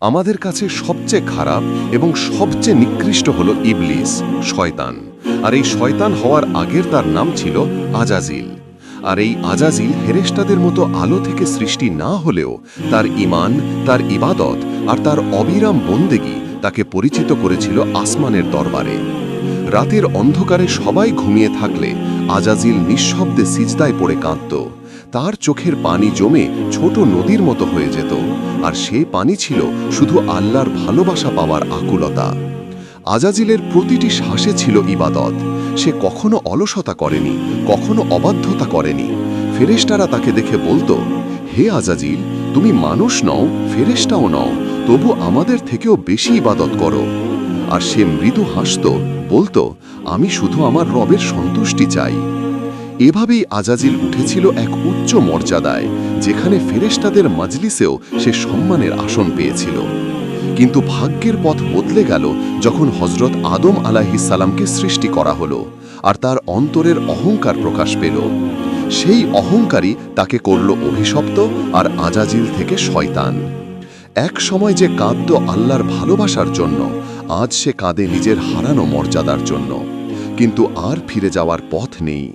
আমাদের কাছে সবচেয়ে খারাপ এবং সবচেয়ে নিকৃষ্ট হল ইবলিস, শয়তান। আর এই শয়তান হওয়ার আগের তার নাম ছিল আজাজিল। আর এই আজাজিল হেরেস্টাদের মতো আলো থেকে সৃষ্টি না হলেও তার ইমান তার ইবাদত আর তার অবিরাম বন্দেগি তাকে পরিচিত করেছিল আসমানের দরবারে। রাতের অন্ধকারে সবাই ঘুমিয়ে থাকলে আজাজিল নিঃশব্দে সিজদায় পড়ে কাঁদত। তার চোখের পানি জমে ছোট নদীর মতো হয়ে যেত, আর সে পানি ছিল শুধু আল্লাহর ভালোবাসা পাওয়ার আকুলতা। আজাজিলের প্রতিটি শ্বাসে ছিল ইবাদত। সে কখনো অলসতা করেনি, কখনো অবাধ্যতা করেনি। ফেরেশতারা তাকে দেখে বলতো, হে আজাজিল, তুমি মানুষ নও, ফেরেশতাও নও, তবু আমাদের থেকেও বেশি ইবাদত করো। আর সে মৃদু হাসত, বলতো, আমি শুধু আমার রবের সন্তুষ্টি চাই। এভাবেই আজাজিল উঠেছিল এক উচ্চ মর্যাদায়, যেখানে ফেরেশতাদের মাজলিসেও সে সম্মানের আসন পেয়েছিল। কিন্তু ভাগ্যের পথ বদলে গেল যখন হজরত আদম আলাহিসাল্লামকে সৃষ্টি করা হলো আর তার অন্তরের অহংকার প্রকাশ পেল। সেই অহংকারই তাকে করল অভিশপ্ত আর আজাজিল থেকে শয়তান। এক সময় যে কাঁদত আল্লাহর ভালোবাসার জন্য, আজ সে কাঁদে নিজের হারানো মর্যাদার জন্য। কিন্তু আর ফিরে যাওয়ার পথ নেই।